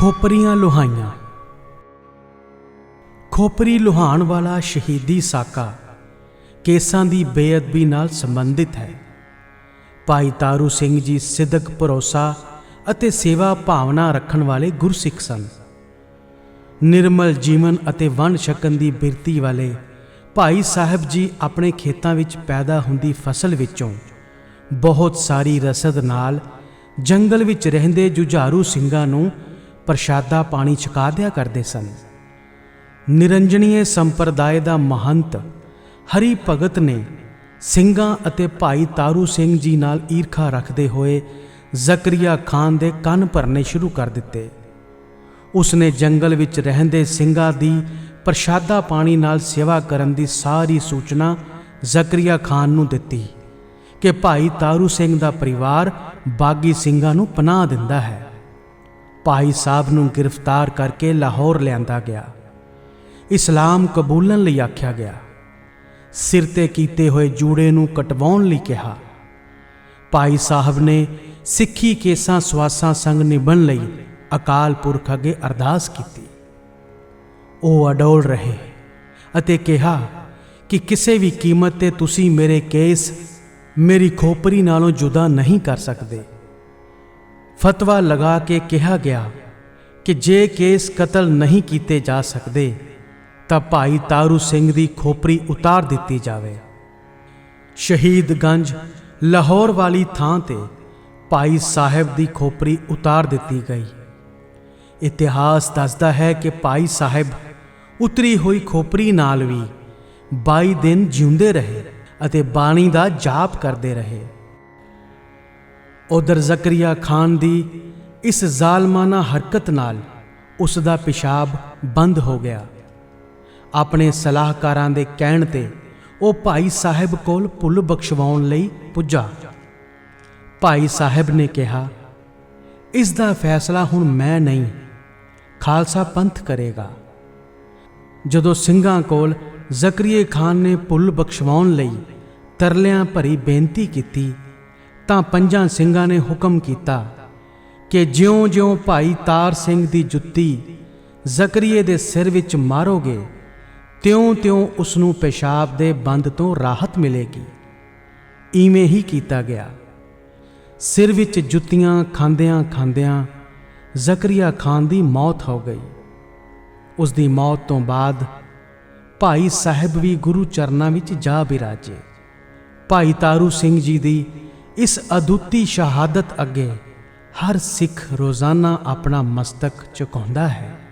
ਖੋਪਰੀਆਂ ਲੁਹਾਈਆਂ। ਖੋਪਰੀ ਲੁਹਾਣ ਵਾਲਾ ਸ਼ਹੀਦੀ ਸਾਕਾ ਕੇਸਾਂ ਦੀ ਬੇਅਦਬੀ ਨਾਲ ਸੰਬੰਧਿਤ ਹੈ। ਭਾਈ ਤਾਰੂ ਸਿੰਘ ਜੀ ਸਿੱਧਕ ਭਰੋਸਾ ਅਤੇ ਸੇਵਾ ਭਾਵਨਾ ਰੱਖਣ ਵਾਲੇ ਗੁਰਸਿੱਖ ਸਨ। ਨਿਰਮਲ ਜੀਵਨ ਅਤੇ ਵੰਡ ਛਕਣ ਦੀ ਬਿਰਤੀ ਵਾਲੇ ਭਾਈ ਸਾਹਿਬ ਜੀ ਆਪਣੇ ਖੇਤਾਂ ਵਿੱਚ ਪੈਦਾ ਹੁੰਦੀ ਫਸਲ ਵਿੱਚੋਂ ਬਹੁਤ ਸਾਰੀ ਰਸਦ ਨਾਲ ਜੰਗਲ ਵਿੱਚ ਰਹਿੰਦੇ ਜੁਝਾਰੂ ਸਿੰਘਾਂ ਨੂੰ ਪ੍ਰਸ਼ਾਦਾ ਪਾਣੀ ਛਕਾ ਦਿਆ ਕਰਦੇ ਸਨ। ਨਿਰੰਜਣੀਏ ਸੰਪਰਦਾਇ ਦਾ ਮਹੰਤ ਹਰੀ ਭਗਤ ਨੇ ਸਿੰਘਾਂ ਅਤੇ ਭਾਈ ਤਾਰੂ ਸਿੰਘ ਜੀ ਨਾਲ ਈਰਖਾ ਰੱਖਦੇ ਹੋਏ ਜ਼ਕਰੀਆ ਖਾਨ ਦੇ ਕੰਨ ਭਰਨੇ ਸ਼ੁਰੂ ਕਰ ਦਿੱਤੇ। ਉਸਨੇ ਜੰਗਲ ਵਿੱਚ ਰਹਿੰਦੇ ਸਿੰਘਾਂ ਦੀ ਪ੍ਰਸ਼ਾਦਾ ਪਾਣੀ ਨਾਲ ਸੇਵਾ ਕਰਨ ਦੀ ਸਾਰੀ ਸੂਚਨਾ ਜ਼ਕਰੀਆ ਖਾਨ ਨੂੰ ਦਿੱਤੀ ਕਿ ਭਾਈ ਤਾਰੂ ਸਿੰਘ ਦਾ ਪਰਿਵਾਰ ਬਾਗੀ ਸਿੰਘਾਂ ਨੂੰ ਪਨਾਹ ਦਿੰਦਾ ਹੈ। ਭਾਈ ਸਾਹਿਬ ਨੂੰ ਗ੍ਰਿਫਤਾਰ ਕਰਕੇ ਲਾਹੌਰ ਲਿਆਂਦਾ ਗਿਆ। ਇਸਲਾਮ ਕਬੂਲਣ ਲਈ ਆਖਿਆ ਗਿਆ। ਸਿਰ ਤੇ ਕੀਤੇ ਹੋਏ ਜੂੜੇ ਨੂੰ ਕਟਵਾਉਣ ਲਈ ਕਿਹਾ। ਭਾਈ ਸਾਹਿਬ ਨੇ ਸਿੱਖੀ ਕੇਸਾਂ ਸਵਾਸਾਂ ਸੰਗ ਨਿਭਣ ਲਈ ਅਕਾਲ ਪੁਰਖ ਅੱਗੇ ਅਰਦਾਸ ਕੀਤੀ। ਉਹ ਅਡੋਲ ਰਹੇ ਅਤੇ ਕਿਹਾ ਕਿ ਕਿਸੇ ਵੀ ਕੀਮਤ ਤੇ ਤੁਸੀਂ ਮੇਰੇ ਕੇਸ ਮੇਰੀ ਖੋਪਰੀ ਨਾਲੋਂ ਜੁਦਾ ਨਹੀਂ ਕਰ ਸਕਦੇ। ਫਤਵਾ ਲਗਾ ਕੇ ਕਿਹਾ ਗਿਆ ਕਿ ਜੇ ਕੇਸ ਕਤਲ ਨਹੀਂ ਕੀਤੇ ਜਾ ਸਕਦੇ, ਤਾਂ ਭਾਈ ਤਾਰੂ ਸਿੰਘ ਦੀ ਖੋਪਰੀ ਉਤਾਰ ਦਿੱਤੀ ਜਾਵੇ। ਸ਼ਹੀਦਗੰਜ ਲਾਹੌਰ ਵਾਲੀ ਥਾਂ ਤੇ ਭਾਈ ਸਾਹਿਬ ਦੀ ਖੋਪਰੀ ਉਤਾਰ ਦਿੱਤੀ ਗਈ। ਇਤਿਹਾਸ ਦੱਸਦਾ ਹੈ ਕਿ ਭਾਈ ਸਾਹਿਬ ਉਤਰੀ ਹੋਈ ਖੋਪਰੀ ਨਾਲ ਵੀ 22 ਦਿਨ ਜਿਉਂਦੇ ਰਹੇ ਅਤੇ ਬਾਣੀ ਦਾ ਜਾਪ ਕਰਦੇ ਰਹੇ। ਉਧਰ ਜ਼ਕਰੀਆ ਖਾਨ ਦੀ ਇਸ ਜ਼ਾਲਮਾਨਾ ਹਰਕਤ ਨਾਲ ਉਸ ਦਾ ਪਿਸ਼ਾਬ ਬੰਦ ਹੋ ਗਿਆ। ਆਪਣੇ ਸਲਾਹਕਾਰਾਂ ਦੇ ਕਹਿਣ ਤੇ ਉਹ ਭਾਈ ਸਾਹਿਬ ਕੋਲ ਭੁੱਲ ਬਖਸ਼ਵਾਉਣ ਲਈ ਪੁੱਜਾ। ਭਾਈ ਸਾਹਿਬ ਨੇ ਕਿਹਾ, ਇਸ ਦਾ ਫੈਸਲਾ ਹੁਣ ਮੈਂ ਨਹੀਂ, ਖਾਲਸਾ ਪੰਥ ਕਰੇਗਾ। ਜਦੋਂ ਸਿੰਘਾਂ ਕੋਲ ਜ਼ਕਰੀਏ ਖਾਨ ਨੇ ਭੁੱਲ ਬਖਸ਼ਵਾਉਣ ਲਈ ਤਰਲਿਆਂ ਭਰੀ ਬੇਨਤੀ ਕੀਤੀ ਤਾਂ ਪੰਜਾਂ ਸਿੰਘਾਂ ਨੇ ਹੁਕਮ ਕੀਤਾ ਕਿ ਜਿਉਂ-ਜਿਉਂ ਭਾਈ ਤਾਰ ਸਿੰਘ ਦੀ ਜੁੱਤੀ ਜ਼ਕਰੀਏ ਦੇ ਸਿਰ ਵਿੱਚ ਮਾਰੋਗੇ, ਤਿਉਂ-ਤਿਉਂ ਉਸ ਨੂੰ ਪਿਸ਼ਾਬ ਦੇ ਬੰਦ ਤੋਂ ਰਾਹਤ ਮਿਲੇਗੀ। ਈਵੇਂ ਹੀ ਕੀਤਾ ਗਿਆ। ਸਿਰ ਵਿੱਚ ਜੁੱਤੀਆਂ ਖਾਂਦਿਆਂ ਖਾਂਦਿਆਂ ਜ਼ਕਰੀਆ ਖਾਨ ਦੀ ਮੌਤ ਹੋ ਗਈ। ਉਸ ਦੀ ਮੌਤ ਤੋਂ ਬਾਅਦ ਭਾਈ ਸਾਹਿਬ ਵੀ ਗੁਰੂ ਚਰਨਾਂ ਵਿੱਚ ਜਾ ਬਿਰਾਜੇ। ਭਾਈ ਤਾਰੂ ਸਿੰਘ ਜੀ ਦੀ ਇਸ ਅਦੁੱਤੀ ਸ਼ਹਾਦਤ ਅੱਗੇ ਹਰ ਸਿੱਖ ਰੋਜ਼ਾਨਾ ਆਪਣਾ ਮਸਤਕ ਝੁਕਾਉਂਦਾ ਹੈ।